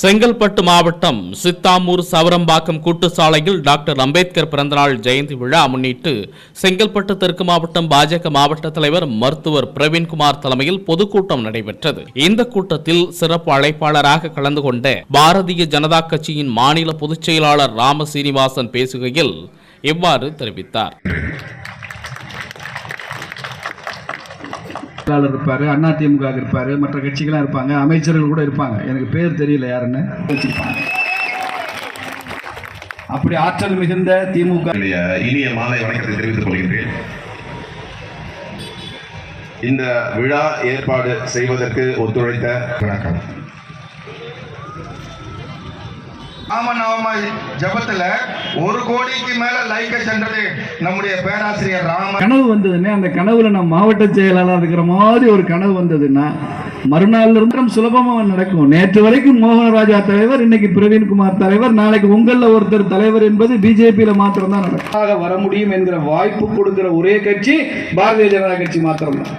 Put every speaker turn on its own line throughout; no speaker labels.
செங்கல்பட்டு மாவட்டம் சித்தாமூர் சவரம்பாக்கம் கூட்டு சாலையில் டாக்டர் அம்பேத்கர் பிறந்தநாள் ஜெயந்தி விழா முன்னிட்டு செங்கல்பட்டு தெற்கு மாவட்டம் பாஜக மாவட்ட தலைவர் மருத்துவர் பிரவீன்குமார் தலைமையில் பொதுக்கூட்டம் நடைபெற்றது. இந்த கூட்டத்தில் சிறப்பு அழைப்பாளராக கலந்து கொண்ட பாரதிய ஜனதா கட்சியின் மாநில பொதுச் செயலாளர் ராம சீனிவாசன் பேசுகையில் இவ்வாறு தெரிவித்தார்.
வேட்பாளர் இருப்பார் அண்ணா திமுக இருப்பார் மற்ற கட்சிகளாம் இருப்பாங்க அமைச்சர்கள் கூட இருப்பாங்க. எனக்கு பேர் தெரியல யாருன்னு. வச்சிருப்பாங்க அப்படி ஆற்றல் மிகுந்த திமுக
இனிய மாலை வணக்கத்தை தெரிவித்துக் கொள்கின்றேன். இந்த விழா ஏற்பாடு செய்வதற்கு ஒத்துழைத்த வணக்கம்.
ராமநாம ஜபத்துல ஒரு கோடிக்கு மேல லைக்க சென்றது நம்முடைய பேராசிரியர் ராம
கனவு வந்ததுன்னே அந்த கனவுல நான் மாவட்ட செயலாளர் இருக்கிற மாதிரி ஒரு கனவு வந்ததுன்னா மறுநாள்ல இருந்து நம்ம சுலபமா நடக்கும். நேற்று வரைக்கும் மோகனராஜா தலைவர் இன்னைக்கு பிரவீன்குமார் தலைவர் நாளைக்கு உங்கள ஒருத்தர் தலைவர் என்பது பிஜேபியில மாத்திரம் தான் நடக்கும் வர முடியும் என்கிற வாய்ப்பு கொடுக்கிற ஒரே கட்சி பாரதிய ஜனதா கட்சி மாத்திரம்தான்.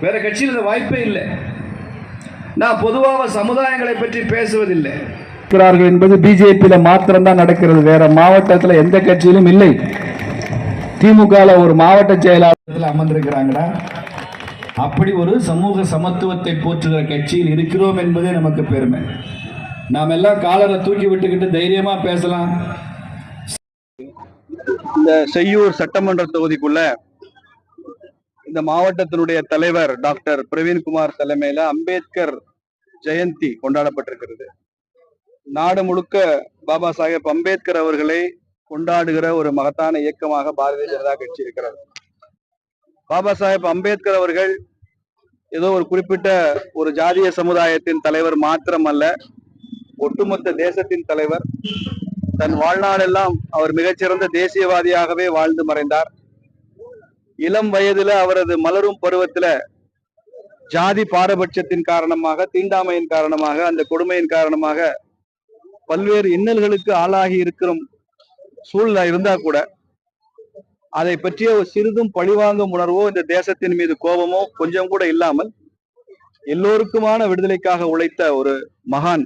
வேற கட்சியில் இந்த வாய்ப்பே இல்லை. நான் பொதுவாக சமுதாயங்களை பற்றி பேசுவதில்லை. இருக்கிறார்கள் என்பது பிஜேபியில மாத்திரம் தான் நடக்கிறது. வேற மாவட்டத்தில் எந்த கட்சியிலும் இல்லை. திமுகல ஒரு மாவட்ட செயலாளர்கள் அமர்ந்திருக்கிறாங்கடா. அப்படி ஒரு சமூக சமத்துவத்தை போற்றுகிற கட்சியில் இருக்கிறோம் என்பதே நமக்கு பெருமை. நாம் எல்லாம் காலரை தூக்கி விட்டுக்கிட்டு தைரியமா பேசலாம்.
இந்த செய்யூர் சட்டமன்ற தொகுதிக்குள்ள இந்த மாவட்டத்தினுடைய தலைவர் டாக்டர் பிரவீன்குமார் தலைமையில அம்பேத்கர் ஜெயந்தி கொண்டாடப்பட்டிருக்கிறது. நாடு முழுக்க பாபா சாஹேப் அம்பேத்கர் அவர்களை கொண்டாடுகிற ஒரு மகத்தான இயக்கமாக பாரதிய ஜனதா கட்சி இருக்கிறது. பாபா சாஹேப் அம்பேத்கர் அவர்கள் ஏதோ ஒரு குறிப்பிட்ட ஒரு ஜாதிய சமுதாயத்தின் தலைவர் மாத்திரமல்ல ஒட்டுமொத்த தேசத்தின் தலைவர். தன் வாழ்நாளெல்லாம் அவர் மிகச்சிறந்த தேசியவாதியாகவே வாழ்ந்து மறைந்தார். இளம் வயதுல அவரது மலரும் பருவத்துல ஜாதி பாரபட்சத்தின் காரணமாக தீண்டாமையின் காரணமாக அந்த கொடுமையின் காரணமாக பல்வேறு இன்னல்களுக்கு ஆளாகி இருக்கிற சூழ்நிலை இருந்தா கூட அதை பற்றிய ஒரு சிறிதும் பழிவாங்கும் உணர்வோ இந்த தேசத்தின் மீது கோபமோ கொஞ்சம் கூட இல்லாமல் எல்லோருக்குமான விடுதலைக்காக உழைத்த ஒரு மகான்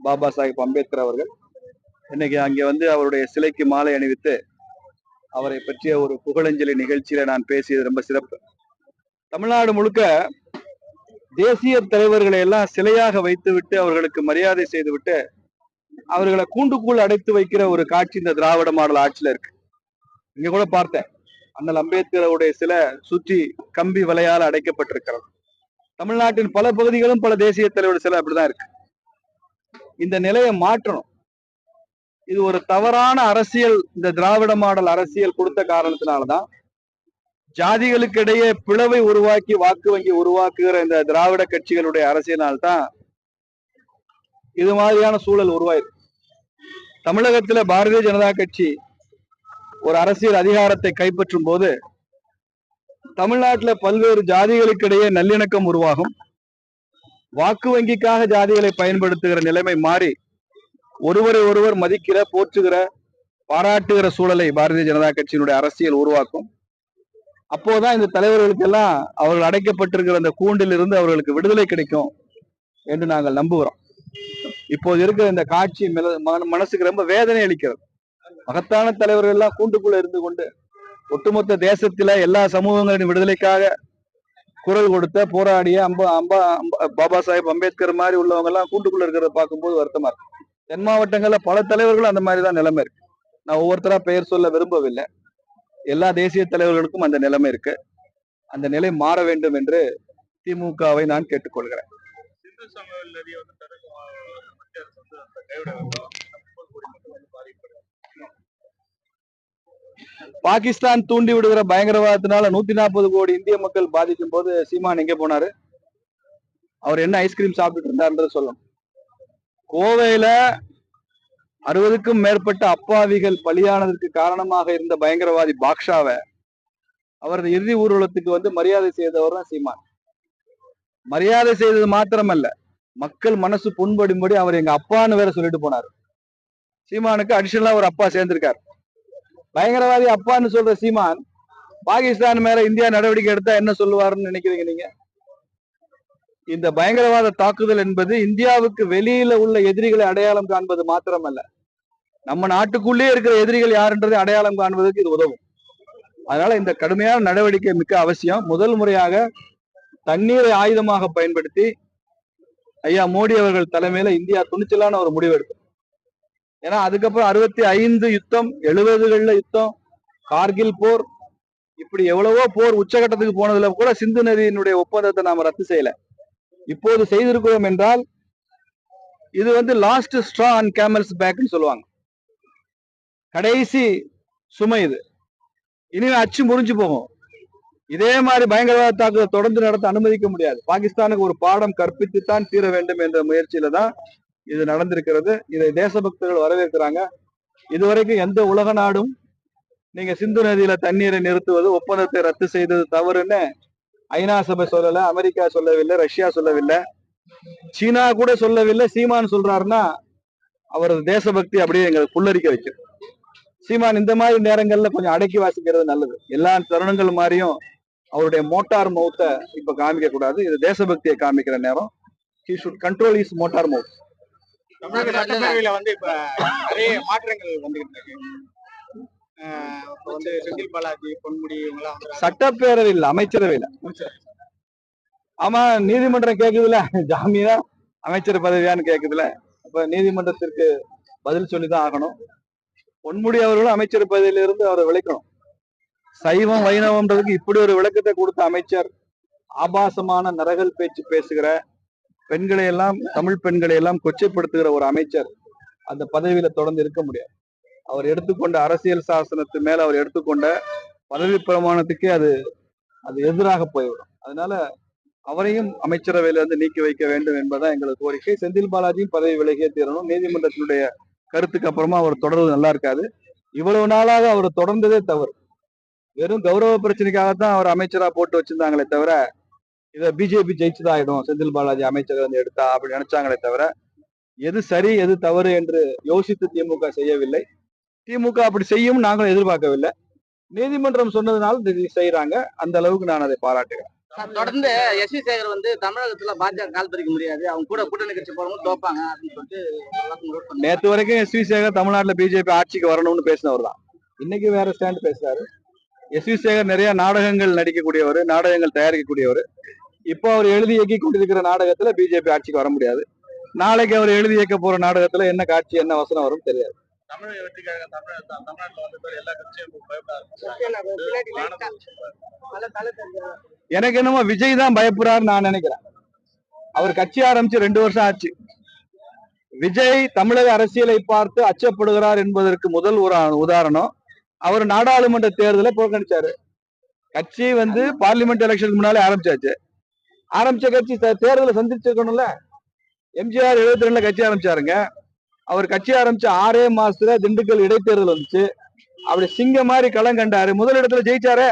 பாபா சாஹிப் அம்பேத்கர் அவர்கள் இன்னைக்கு அங்கே வந்து அவருடைய சிலைக்கு மாலை அணிவித்து அவரை பற்றிய ஒரு புகழஞ்சலி நிகழ்ச்சியில நான் பேசியது ரொம்ப சிறப்பு. தமிழ்நாடு முழுக்க தேசிய தலைவர்களை எல்லாம் சிலையாக வைத்துவிட்டு அவர்களுக்கு மரியாதை செய்துவிட்டு அவர்களை கூண்டுக்குள் அடைத்து வைக்கிற ஒரு காட்சி இந்த திராவிட மாடல் ஆட்சியில இருக்கு. இங்க கூட பார்த்தேன். அண்ணல் அம்பேத்கருடைய சிலை சுற்றி கம்பி வலையால் அடைக்கப்பட்டிருக்கிறது. தமிழ்நாட்டின் பல பகுதிகளும் பல தேசிய தலைவர் சிலை அப்படிதான் இருக்கு. இந்த நிலையை மாற்றணும். இது ஒரு தவறான அரசியல் இந்த திராவிட மாடல் அரசியல் கொடுத்த காரணத்தினாலதான் ஜாதிகளுக்கு இடையே பிளவை உருவாக்கி வாக்கு வங்கி உருவாக்குகிற இந்த திராவிட கட்சிகளுடைய அரசியலால்தான் இது மாதிரியான சூழல் உருவாயிருக்கு. தமிழகத்துல பாரதிய ஜனதா கட்சி ஒரு அரசியல் அதிகாரத்தை கைப்பற்றும் போது தமிழ்நாட்டுல பல்வேறு ஜாதிகளுக்கிடையே நல்லிணக்கம் உருவாகும். வாக்கு வங்கிக்காக ஜாதிகளை பயன்படுத்துகிற நிலைமை மாறி ஒருவரை ஒருவர் மதிக்கிற போற்றுகிற பாராட்டுகிற சூழலை பாரதிய ஜனதா கட்சியினுடைய அரசியல் உருவாக்கும். அப்போதான் இந்த தலைவர்களுக்கு எல்லாம் அவர்கள் அடைக்கப்பட்டிருக்கிற அந்த கூண்டில் இருந்து அவர்களுக்கு விடுதலை கிடைக்கும் என்று நாங்கள் நம்புகிறோம். இப்போது இருக்கிற இந்த காட்சி மன- மனசுக்கு ரொம்ப வேதனை அளிக்கிறது. மகத்தான தலைவர்கள் எல்லாம் கூண்டுக்குள்ள இருந்து கொண்டு ஒட்டுமொத்த தேசத்தில எல்லா சமூகங்களின் விடுதலைக்காக குரல் கொடுத்த போராடிய அம்பா அம்பா அம்பா- பாபா சாஹேப் அம்பேத்கர் மாதிரி உள்ளவங்க எல்லாம் கூண்டுக்குள்ள இருக்கிறத பார்க்கும்போது வருத்தமா இருக்கு. தென் மாவட்டங்கள்ல பல தலைவர்களும் அந்த மாதிரி தான் நிலைமை இருக்கு. நான் ஒவ்வொருத்தரா பெயர் சொல்ல விரும்பவில்லை. எல்லா தேசிய தலைவர்களுக்கும் அந்த நிலைமை இருக்கு. அந்த நிலை மாற வேண்டும் என்று திமுகவை நான் கேட்டுக்கொள்கிறேன். பாகிஸ்தான் தூண்டி விடுகிற பயங்கரவாதத்தினால நூத்தி நாற்பது கோடி இந்திய மக்கள் பாதிக்கும் போது சீமான் எங்க போனாரு? அவர் என்ன ஐஸ்கிரீம் சாப்பிட்டுட்டு இருந்தாருன்றது சொல்லணும் கோவையில அறுபதுக்கும் மேற்பட்ட அப்பாவிகள் பலியானதற்கு காரணமாக இருந்த பயங்கரவாதி பாக்ஷாவை அவரது இறுதி ஊர்வலத்துக்கு வந்து மரியாதை செய்தவர் தான் சீமான். மரியாதை செய்தது மாத்திரமல்ல மக்கள் மனசு புண்படும்படி அவர் எங்க அப்பான்னு வேற சொல்லிட்டு போனாரு. சீமானுக்கு அடிஷனலா ஒரு அப்பா சேர்ந்திருக்கார். பயங்கரவாதி அப்பான்னு சொல்ற சீமான் பாகிஸ்தான் மேல இந்தியா நடவடிக்கை எடுத்தா என்ன சொல்லுவாருன்னு நினைக்கிறீங்க நீங்க? இந்த பயங்கரவாத தாக்குதல் என்பது இந்தியாவுக்கு வெளியில உள்ள எதிரிகளை அடையாளம் காண்பது மாத்திரமல்ல. நம்ம நாட்டுக்குள்ளே இருக்கிற எதிரிகள் யாருன்றதை அடையாளம் காண்பதற்கு இது உதவும். அதனால இந்த கடுமையான நடவடிக்கை மிக்க அவசியம். முதல் முறையாக தண்ணீரை ஆயுதமாக பயன்படுத்தி ஐயா மோடி அவர்கள் தலைமையில இந்தியா துணிச்சலான ஒரு முடிவு எடுக்கும். ஏன்னா அதுக்கப்புறம் அறுபத்தி ஐந்து யுத்தம் எழுபதுகள்ல யுத்தம் கார்கில் போர் இப்படி எவ்வளவோ போர் உச்சகட்டத்துக்கு போனதுல கூட சிந்து நதியினுடைய ஒப்பந்தத்தை நாம ரத்து செய்யல. இப்போது செய்திருக்கிறோம் என்றால் இது வந்து லாஸ்ட் ஸ்ட்ரா அண்ட் கேமல்ஸ் பேக்னு சொல்லுவாங்க. கடைசி சுமை இது. இனிமே அச்சு முறிஞ்சு போகும். இதே மாதிரி பயங்கரவாத தாக்குதல் தொடர்ந்து நடத்த அனுமதிக்க முடியாது. பாகிஸ்தானுக்கு ஒரு பாடம் கற்பித்துத்தான் தீர வேண்டும் என்ற முயற்சியில தான் இது நடந்திருக்கிறது. இதை தேசபக்தர்கள் வரவேற்கிறாங்க. இதுவரைக்கும் எந்த உலக நாடும் நீங்க சிந்து நதியில தண்ணீரை நிறுத்துவது ஒப்பந்தத்தை ரத்து செய்தது தவறுன்னு ஐநா சபை சொல்லல அமெரிக்கா சொல்லவில்லை ரஷ்யா சொல்லவில்லை. சீனா கூட சொல்லவில்லை சீமான் சொல்றாருன்னா அவரது தேசபக்தி அப்படியே எங்களை புல்லரிக்க வைக்கும். சீமான் இந்த மாதிரி நேரங்கள்ல கொஞ்சம் அடக்கி வாசிக்கிறது நல்லது. எல்லா தருணங்கள் மாதிரியும் அவருடைய மோட்டார் மவுத்தை இப்ப காமிக்க கூடாது. இது தேசபக்தியை காமிக்கிற நேரம். He should control is motor mouth
தமிழக சட்டப்பேரவையில வந்து இப்ப நிறைய மாற்றங்கள் வந்துகிட்டு இருக்கு. வந்து செந்தில் பாலாஜி பொன்முடி இவங்கெல்லாம் வந்து
சட்டப்பேரவையில் அமைச்சரவையில். ஆமா நீதிமன்றம் கேக்குதுல ஜாமீனா அமைச்சர் பதவியான்னு கேக்குதுல அப்ப நீதிமன்றத்திற்கு பதில் சொல்லிதான் ஆகணும். பொன்முடி அவர்களும் அமைச்சர் பதவியிலிருந்து அவரை விளக்கணும். சைவம் வைணவம்ன்றதுக்கு இப்படி ஒரு விளக்கத்தை கொடுத்த அமைச்சர் ஆபாசமான நரகல் பேச்சு பேசுகிற பெண்களை எல்லாம் தமிழ் பெண்களை எல்லாம் கொச்சைப்படுத்துகிற ஒரு அமைச்சர் அந்த பதவியில தொடர்ந்து இருக்க முடியாது. அவர் எடுத்துக்கொண்ட அரசியல் சாசனத்து மேல அவர் எடுத்துக்கொண்ட பதவி பிரமாணத்துக்கே அது அது எதிராக போய்விடும். அதனால அவரையும் அமைச்சரவையில இருந்து நீக்கி வைக்க வேண்டும் என்பதுதான் எங்களது கோரிக்கை. செந்தில் பாலாஜியும் பதவி விலகிய தீரணும். நீதிமன்றத்தினுடைய கருத்துக்கு அப்புறமா அவர் தொடர்றது நல்லா இருக்காது. இவ்வளவு நாளாக அவர் தொடர்ந்ததே தவறு. வெறும் கௌரவ பிரச்சனைக்காகத்தான் அவர் அமைச்சரா போட்டு வச்சிருந்தாங்களே தவிர இதை பிஜேபி ஜெயிச்சுதான் ஆயிடும். செந்தில் பாலாஜி அமைச்சர் வந்து எடுத்தா அப்படி நினைச்சாங்களே தவிர எது சரி எது தவறு என்று யோசித்து திமுக செய்யவில்லை. திமுக அப்படி செய்யும் நாங்களும் எதிர்பார்க்கவில்லை. நீதிமன்றம் சொன்னதுனால செய்யறாங்க அந்த அளவுக்கு நான் அதை பாராட்டுகிறேன்.
தொடர்ந்து எஸ் வி சேகர் வந்து தமிழகத்துல பாஜக கால் பறிக்க முடியாது. அவங்க கூட கூட்டணி கட்சி போறவங்க தோப்பாங்க அப்படின்னு சொல்லிட்டு
நேத்து வரைக்கும் எஸ் வி சேகர் தமிழ்நாட்டுல பிஜேபி ஆட்சிக்கு வரணும்னு பேசினவர் தான். இன்னைக்கு வேற ஸ்டாண்ட் பேசுறாரு. எஸ் வி சேகர் நிறைய நாடகங்கள் நடிக்கக்கூடியவர் நாடகங்கள் தயாரிக்கக்கூடியவர். இப்போ அவர் எழுதி இயக்கி கொண்டிருக்கிற நாடகத்துல பிஜேபி ஆட்சிக்கு வர முடியாது. நாளைக்கு அவர் எழுதி இயக்க போற நாடகத்துல என்ன காட்சி என்ன வசனம் வரும் தெரியாது.
தமிழக வெற்றிக்காக தமிழக தமிழ்நாட்டுல வந்து எல்லா கட்சியும்
எனக்கு என்னமோ விஜய் தான் பயப்படுறாருன்னு நான் நினைக்கிறேன். அவர் கட்சி ஆரம்பிச்சு ரெண்டு வருஷம் ஆச்சு. விஜய் தமிழக அரசியலை பார்த்து அச்சப்படுகிறார் என்பதற்கு முதல் ஒரு உதாரணம். அவர் நாடாளுமன்ற தேர்தலை புறக்கணிச்சாரு. கட்சி வந்து பார்லிமெண்ட் எலெக்ஷனுக்கு முன்னாலே ஆரம்பிச்சாச்சு. ஆரம்பிச்ச கட்சி தேர்தலை சந்திச்சிருக்கணும்ல. எம்ஜிஆர் எழுபத்தி ரெண்டுல கட்சி ஆரம்பிச்சாருங்க. அவர் கட்சி ஆரம்பிச்சு ஆறே மாசத்துல திண்டுக்கல் இடைத்தேர்தல் வந்துச்சு. அப்படி சிங்க மாதிரி களம் கண்டாரு. முதல் இடத்துல ஜெயிச்சாரே?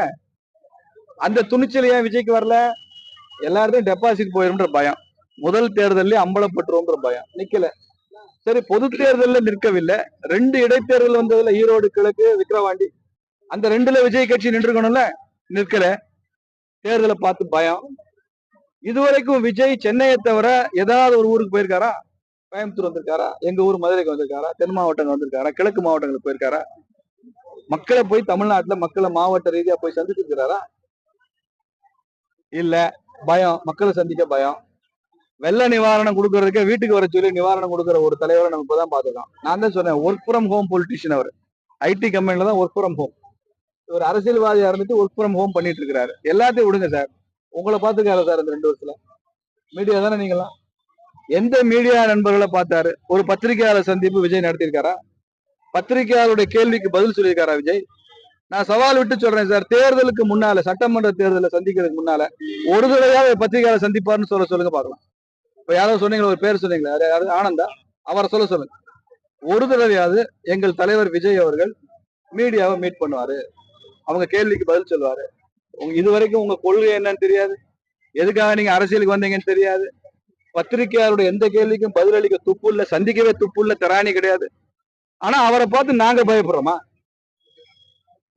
அந்த துணிச்சல் ஏன் விஜய்க்கு வரல? எல்லார்ட்டையும் டெபாசிட் போயிரும்ன்ற பயம். முதல் தேர்தல்ல அம்பலப்பட்டுருவோம்ன்ற பயம். நிக்கல. சரி பொது தேர்தல்ல நிற்கவில்லை. ரெண்டு இடைத்தேர்தல் வந்ததுல ஈரோடு கிழக்கு விக்ரவாண்டி அந்த ரெண்டுல விஜய் கட்சி நின்றுக்கணும்ல? நிற்கல. தேர்தலை பார்த்து பயம். இதுவரைக்கும் விஜய் சென்னையை தவிர ஏதாவது ஒரு ஊருக்கு போயிருக்காரா? கோயம்புத்தூர் வந்திருக்காரா? எங்க ஊர் மதுரைக்கு வந்திருக்காரா? தென் மாவட்டங்கள் வந்திருக்காரா? கிழக்கு மாவட்டங்களுக்கு போயிருக்காரா? மக்களை போய் தமிழ்நாட்டுல மக்களை மாவட்ட ரீதியா போய் சந்திச்சிருக்கிறாரா? இல்ல. பயம். மக்களை சந்திக்க பயம். வெள்ள நிவாரணம் கொடுக்கறதுக்கே வீட்டுக்கு வர சொல்லி நிவாரணம் கொடுக்குற ஒரு தலைவரை நம்ம இப்பதான் பாத்துக்கலாம் நான் தான் சொன்னேன் ஒர்க் ஃப்ரம் ஹோம் பொலிட்டிஷியன் அவர். ஐடி கம்பெனில தான் ஒர்க் ஃப்ரம் ஹோம் ஒரு அரசியல்வாதியா இருந்துட்டு ஒர்க் ஃப்ரம் ஹோம் பண்ணிட்டு இருக்கிறாரு. எல்லாத்தையும் விடுங்க சார். உங்களை பார்த்துக்காரு சார் இந்த ரெண்டு வருஷத்துல. மீடியா தானே நீங்களாம் எந்த மீடியா நண்பர்களை பார்த்தாரு? ஒரு பத்திரிகையாளர் சந்திப்பு விஜய் நடத்தியிருக்காரா? பத்திரிகையாளருடைய கேள்விக்கு பதில் சொல்லியிருக்காரா விஜய்? நான் சவால் விட்டு சொல்றேன் சார். தேர்தலுக்கு முன்னால சட்டமன்ற தேர்தலை சந்திக்கிறதுக்கு முன்னால ஒரு தடவையாவது பத்திரிகையாளர் சந்திப்பாருன்னு சொல்ல சொல்லுங்க பார்க்கலாம். இப்ப யாரோ சொன்னீங்களா? ஒரு பேர் சொன்னீங்களா? யாரு- ஆனந்தா. அவரை சொல்ல சொல்லுங்க. ஒரு தடவையாவது எங்கள் தலைவர் விஜய் அவர்கள் மீடியாவை மீட் பண்ணுவாரு. அவங்க கேள்விக்கு பதில் சொல்லுவாரு. உங்க இது வரைக்கும் உங்க கொள்கை என்னன்னு தெரியாது. எதுக்காக நீங்க அரசியலுக்கு வந்தீங்கன்னு தெரியாது. பத்திரிகையாளருடைய எந்த கேள்விக்கும் பதிலளிக்க துப்பு இல்ல சந்திக்கவே துப்பு இல்ல திராணி கிடையாது. ஆனா அவரை பார்த்து நாங்க பயப்படுறோமா?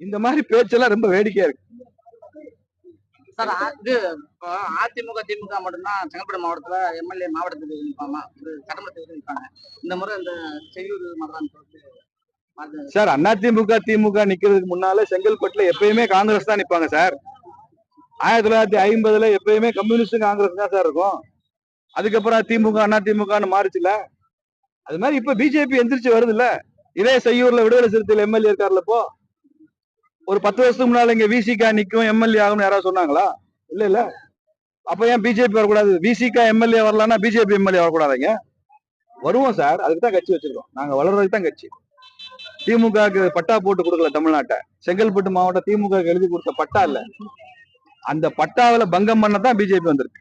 இந்த மாதிரி பேச்செல்லாம் ரொம்ப வேடிக்கையா இருக்கு.
சார் இது அதிமுக திமுக மட்டும்தான் செங்கல்பட்டு மாவட்டத்துல எம்எல்ஏ மாவட்டத்துக்கு நிற்பாங்க சட்டமன்றத்துக்கு நிற்பாங்க. இந்த முறை இந்த செய்யூர் மதுரான்னு
சார் அதிமுக திமுக நிக்கிறதுக்கு முன்னால செங்கல்பட்டுல எப்பயுமே காங்கிரஸ் தான் நிப்பாங்க சார். ஆயிரத்தி தொள்ளாயிரத்தி ஐம்பதுல எப்பயுமே கம்யூனிஸ்ட் காங்கிரஸ் தான் சார் இருக்கும். அதுக்கப்புறம் திமுக அண்ணா திமுகன்னு மாறிச்சுல? அது மாதிரி இப்ப பிஜேபி எந்திரிச்சு வருது இல்ல இதே செய்யூர்ல விடுதலை சிறுத்தைகள் எம்எல்ஏ இருக்காருல இப்போ? ஒரு பத்து வருஷத்துக்கு முன்னால இங்க விசிகா நிக்கும் எம்எல்ஏ ஆகும்னு யாராவது சொன்னாங்களா? இல்ல இல்ல. அப்ப ஏன் பிஜேபி வரக்கூடாது? விசிகா எம்எல்ஏ வரலாம்னா பிஜேபி எம்எல்ஏ வரக்கூடாதுங்க? வருவோம் சார். அதுக்கு தான் கட்சி வச்சிருக்கோம். நாங்க வளர்றதுக்கு தான் கட்சி. திமுகவுக்கு பட்டா போட்டு கொடுக்கல தமிழ்நாட்டை. செங்கல்பட்டு மாவட்டம் திமுக எழுதி கொடுத்த பட்டா இல்ல. அந்த பட்டாவில பங்கம் பண்ண தான் பிஜேபி வந்திருக்கு.